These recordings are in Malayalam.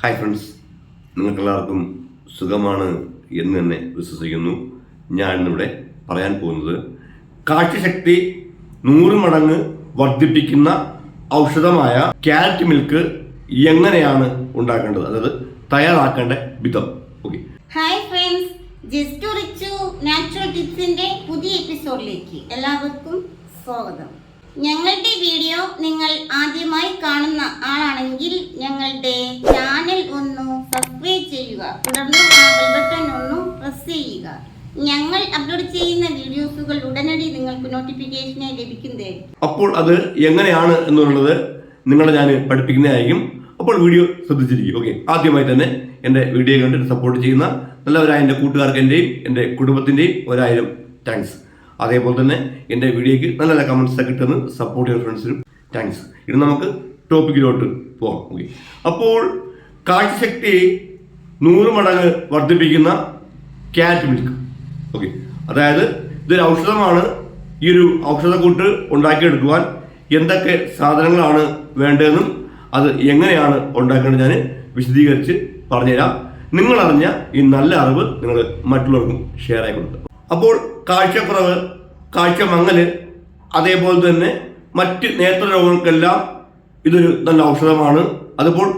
ഹായ് ഫ്രണ്ട്സ് നിങ്ങൾക്കെല്ലാവർക്കും സുഖമാണ് എന്ന് തന്നെ വിശ്വസിക്കുന്നു. ഞാൻ ഇന്നിവിടെ പറയാൻ പോകുന്നത് കാഴ്ചശക്തി നൂറ് മടങ്ങ് വർദ്ധിപ്പിക്കുന്ന ഔഷധമായ ക്യാരറ്റ് മിൽക്ക് എങ്ങനെയാണ് ഉണ്ടാക്കേണ്ടത്? അതായത് തയ്യാറാക്കേണ്ട വിധം. Okay hi friends just Richu natural ടിപ്സിന്റെ പുതിയ എപ്പിസോഡിലേക്ക് എല്ലാവർക്കും സ്വാഗതം. ഞങ്ങളുടെ വീഡിയോ നിങ്ങൾ ആദ്യമായി കാണുന്ന ആളാണെങ്കിൽ ഞങ്ങളുടെ ചാനൽ ഒന്ന് സബ്സ്ക്രൈബ് ചെയ്യുക തുടർന്ന് ആ ബെൽ ബട്ടൺ ഒന്ന് പ്രസ് ചെയ്യുക ഞങ്ങൾ അപ്ലോഡ് ചെയ്യുന്ന വീഡിയോസുകൾ ഉടനടി നിങ്ങൾക്ക് നോട്ടിഫിക്കേഷനായി ലഭിക്കുന്നതേ അപ്പോൾ അത് എങ്ങനെയാണ് എന്നുള്ളത് നിങ്ങളെ ഞാൻ പഠിപ്പിക്കുന്നതായിരിക്കും. അപ്പോൾ വീഡിയോ ശ്രദ്ധിച്ചിരിക്കും. ഓക്കെ. ആദ്യമായി തന്നെ എന്റെ വീഡിയോ കണ്ട് സപ്പോർട്ട് ചെയ്യുന്ന നല്ലവരായ എന്റെ കൂട്ടുകാർക്ക് എന്റെയും എന്റെ കുടുംബത്തിന്റെയും ഒരായിരം താങ്ക്സ് അതേപോലെ തന്നെ എന്റെ വീഡിയോക്ക് നല്ല നല്ല കമൻസ് ഒക്കെ കിട്ടുന്ന സപ്പോർട്ട് ചെയ്യുന്ന ഫ്രണ്ട്സിനും താങ്ക്സ് ഇത് നമുക്ക് ടോപ്പിക്കിലോട്ട് പോകാം ഓക്കെ. അപ്പോൾ കാഴ്ചശക്തി നൂറ് മടങ്ങ് വർദ്ധിപ്പിക്കുന്ന ക്യാറ്റ് മിൽക്ക്. ഓക്കെ അതായത് ഇതൊരു ഔഷധമാണ്. ഈ ഒരു ഔഷധക്കൂട്ട് ഉണ്ടാക്കിയെടുക്കുവാൻ എന്തൊക്കെ സാധനങ്ങളാണ് വേണ്ടതെന്നും അത് എങ്ങനെയാണ് ഉണ്ടാക്കേണ്ടത് ഞാൻ വിശദീകരിച്ച് പറഞ്ഞുതരാം. നിങ്ങളറിഞ്ഞ ഈ നല്ല അറിവ് നിങ്ങൾ മറ്റുള്ളവർക്കും ഷെയർ ആയി അപ്പോൾ കാഴ്ചക്കുറവ് കാഴ്ച മങ്ങൽ അതേപോലെ തന്നെ മറ്റ് നേത്ര രോഗങ്ങൾക്കെല്ലാം ഇതൊരു നല്ല ഔഷധമാണ്. അതിപ്പോൾ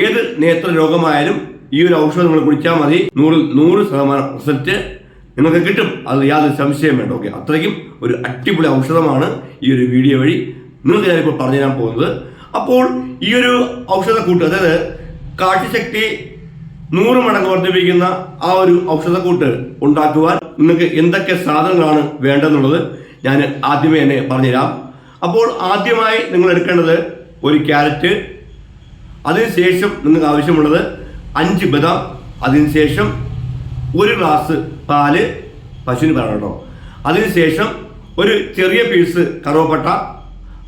ഏത് നേത്ര രോഗമായാലും ഈ ഒരു ഔഷധം നിങ്ങൾ കുടിച്ചാൽ മതി. നൂറ് നൂറ് ശതമാനം റിസൾട്ട് നിങ്ങൾക്ക് കിട്ടും. അത് യാതൊരു സംശയം വേണ്ട. ഓക്കെ അത്രയ്ക്കും ഒരു അടിപൊളി ഔഷധമാണ് ഈ ഒരു വീഡിയോ വഴി നിങ്ങൾക്ക് ഞാനിപ്പോൾ പറഞ്ഞു തരാൻ പോകുന്നത്. അപ്പോൾ ഈ ഒരു ഔഷധക്കൂട്ട് അതായത് കാഴ്ചശക്തി നൂറ് മടങ്ങ് വർദ്ധിപ്പിക്കുന്ന ആ ഒരു ഔഷധക്കൂട്ട് ഉണ്ടാക്കുവാൻ നിങ്ങൾക്ക് എന്തൊക്കെ സാധനങ്ങളാണ് വേണ്ടതെന്നുള്ളത് ഞാൻ ആദ്യമേ തന്നെ പറഞ്ഞുതരാം. അപ്പോൾ ആദ്യമായി നിങ്ങൾ എടുക്കേണ്ടത് ഒരു ക്യാരറ്റ് അതിനുശേഷം നിങ്ങൾക്ക് ആവശ്യമുള്ളത് അഞ്ച് ബദാം അതിനുശേഷം ഒരു ഗ്ലാസ് പാൽ പശുവിന് പറയണം കേട്ടോ. അതിനുശേഷം ഒരു ചെറിയ പീസ് കറുവപ്പട്ട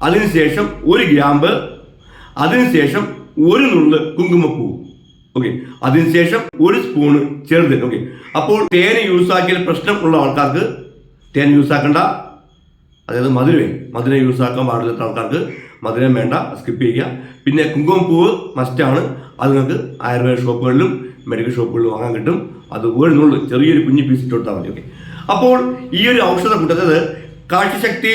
അതിനുശേഷം ഒരു ഗ്രാമ്പ് അതിനുശേഷം ഒരു നുള്ള് കുങ്കുമപ്പൂ. ഓക്കെ അതിനുശേഷം ഒരു സ്പൂണ് ചെറുത്. ഓക്കെ അപ്പോൾ തേൻ യൂസ് ആക്കിയാൽ പ്രശ്നം ഉള്ള ആൾക്കാർക്ക് തേൻ യൂസ് ആക്കണ്ട. അതായത് മധുരമേ. മധുര യൂസ് ആക്കാൻ പാടില്ലാത്ത ആൾക്കാർക്ക് മധുരം വേണ്ട സ്കിപ്പ് ചെയ്യുക. പിന്നെ കുങ്കുമപ്പൂവ് മസ്റ്റാണ് അത് നിങ്ങൾക്ക് ആയുർവേദ ഷോപ്പുകളിലും മെഡിക്കൽ ഷോപ്പുകളിലും വാങ്ങാൻ കിട്ടും. അത് വീഴുന്നുള്ളൂ ചെറിയൊരു കുഞ്ഞു പീസ് ഇട്ട് കൊടുത്താൽ മതി ഓക്കെ അപ്പോൾ ഈ ഒരു ഔഷധ കൂട്ടത്തത് കാഴ്ചശക്തി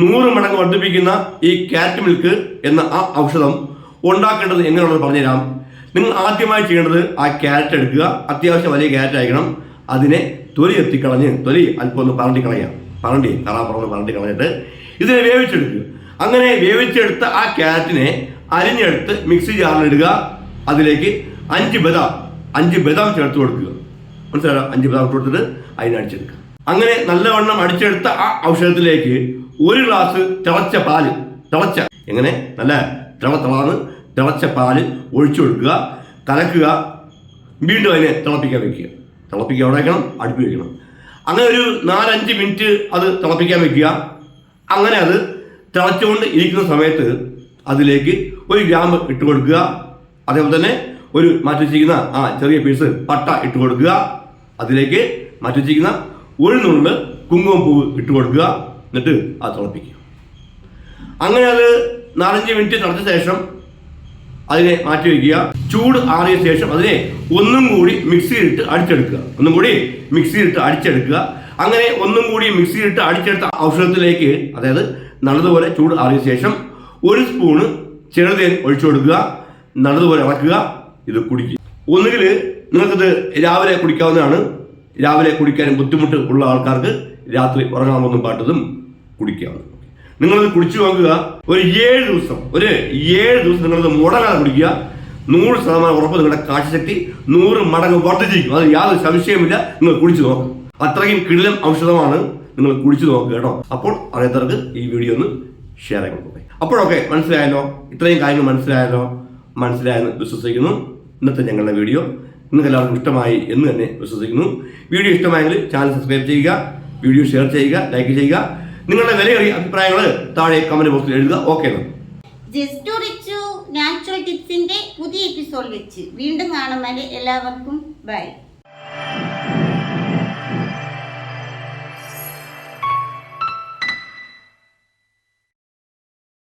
നൂറ് മടങ്ങ് വർദ്ധിപ്പിക്കുന്ന ഈ കാറ്റ് മിൽക്ക് എന്ന ആ ഔഷധം ഉണ്ടാക്കേണ്ടത് എങ്ങനെയുള്ളത് പറഞ്ഞുതരാം. നിങ്ങൾ ആദ്യമായി ചെയ്യേണ്ടത് ആ ക്യാരറ്റ് എടുക്കുക. അത്യാവശ്യം വലിയ ക്യാരറ്റ് അയക്കണം അതിനെ തൊലി എത്തിക്കളഞ്ഞ് തൊലി അല്പം ഒന്ന് പറണ്ടി കളയാം പറണ്ടി കറാപ്പറന്ന് പറണ്ടി കളഞ്ഞിട്ട് ഇതിനെ വേവിച്ചെടുക്കുക. അങ്ങനെ വേവിച്ചെടുത്ത ആ ക്യാരറ്റിനെ അരിഞ്ഞെടുത്ത് മിക്സി ജാറിലിടുക അതിലേക്ക് അഞ്ച് ബദാം അഞ്ച് ബദാം ചേർത്ത് കൊടുക്കുക. മനസ്സിലായോ? അഞ്ച് ബദാം കൊടുത്തിട്ട് അതിനെ അടിച്ചെടുക്കുക. അങ്ങനെ നല്ലവണ്ണം അടിച്ചെടുത്ത ആ ഔഷധത്തിലേക്ക് ഒരു ഗ്ലാസ് തിളച്ച പാൽ തിളച്ച എങ്ങനെ? നല്ല തിള തിളന്ന് തിളച്ച പാൽ ഒഴിച്ചു കൊടുക്കുക. കലക്കുക. വീണ്ടും അതിനെ തിളപ്പിക്കാൻ വെക്കുക. തിളപ്പിക്കുക അവിടെ വെക്കണം അടുപ്പ് വെക്കണം. അങ്ങനെ ഒരു നാലഞ്ച് മിനിറ്റ് അത് തിളപ്പിക്കാൻ വെക്കുക. അങ്ങനെ അത് തിളച്ചുകൊണ്ട് ഇരിക്കുന്ന സമയത്ത് അതിലേക്ക് ഒരു ഗ്രാമ്പ് ഇട്ട് കൊടുക്കുക അതേപോലെ തന്നെ ഒരു മാറ്റി വെച്ചിരിക്കുന്ന ആ ചെറിയ പീസ് പട്ട ഇട്ട് കൊടുക്കുക അതിലേക്ക് മാറ്റി വെച്ചിരിക്കുന്ന ഒരു നുള്ള് കുങ്കുമപ്പൂവ് ഇട്ട് കൊടുക്കുക എന്നിട്ട് അത് തിളപ്പിക്കുക. അങ്ങനെ അത് നാലഞ്ച് മിനിറ്റ് തിളച്ച ശേഷം അതിനെ മാറ്റി വയ്ക്കുക ചൂട് ആറിയ ശേഷം അതിനെ ഒന്നും കൂടി മിക്സിയിലിട്ട് അടിച്ചെടുക്കുക. ഒന്നും കൂടി മിക്സിയിലിട്ട് അടിച്ചെടുക്കുക. അങ്ങനെ ഒന്നും കൂടി മിക്സിയിലിട്ട് അടിച്ചെടുത്ത ഔഷധത്തിലേക്ക് അതായത് നല്ലതുപോലെ ചൂട് ആറിയ ശേഷം ഒരു സ്പൂണ് ചെറുതേൻ ഒഴിച്ചു കൊടുക്കുക. നല്ലതുപോലെ ഇളക്കുക. ഇത് കുടിക്കുക. ഒന്നുകിൽ നിങ്ങൾക്കിത് രാവിലെ കുടിക്കാവുന്നതാണ്. രാവിലെ കുടിക്കാനും ബുദ്ധിമുട്ട് ഉള്ള ആൾക്കാർക്ക് രാത്രി ഉറങ്ങാമൊന്നും പാട്ടതും കുടിക്കാവുന്നതാണ്. നിങ്ങളിത് കുടിച്ചു നോക്കുക. ഒരു ഏഴ് ദിവസം ഒരു ഏഴ് ദിവസം നിങ്ങളിത് മുടങ്ങാതെ കുടിക്കുക. നൂറ് ശതമാനം ഉറപ്പ് നിങ്ങളുടെ കാഴ്ചശക്തി നൂറ് മടങ്ങ് വർദ്ധിച്ചിരിക്കും. അത് യാതൊരു സംശയമില്ല നിങ്ങൾ കുടിച്ചു നോക്കും. അത്രയും കിടിലം ഔഷധമാണ് നിങ്ങൾ കുടിച്ചു നോക്കുക കേട്ടോ. അപ്പോൾ അറിയാത്തവർക്ക് ഈ വീഡിയോ ഒന്ന് ഷെയർ ആയി കൊടുക്കുക അപ്പോഴൊക്കെ മനസ്സിലായല്ലോ? ഇത്രയും കാര്യങ്ങൾ മനസ്സിലായല്ലോ? മനസ്സിലായെന്ന് വിശ്വസിക്കുന്നു. ഇന്നത്തെ ഞങ്ങളുടെ വീഡിയോ നിങ്ങൾക്ക് എല്ലാവർക്കും ഇഷ്ടമായി എന്ന് തന്നെ വിശ്വസിക്കുന്നു. വീഡിയോ ഇഷ്ടമായെങ്കിൽ ചാനൽ സബ്സ്ക്രൈബ് ചെയ്യുക വീഡിയോ ഷെയർ ചെയ്യുക ലൈക്ക് ചെയ്യുക. നിങ്ങളുടെ വിലയേറിയ അഭിപ്രായങ്ങൾ താഴെ കമന്റ് ബോക്സിൽ എഴുതുക. ഓക്കെ നാച്ചുറൽ ടിപ്സിന്റെ പുതിയ എപ്പിസോഡ് വെച്ച്. വീണ്ടും കാണുന്നതിന് എല്ലാവർക്കും ബൈ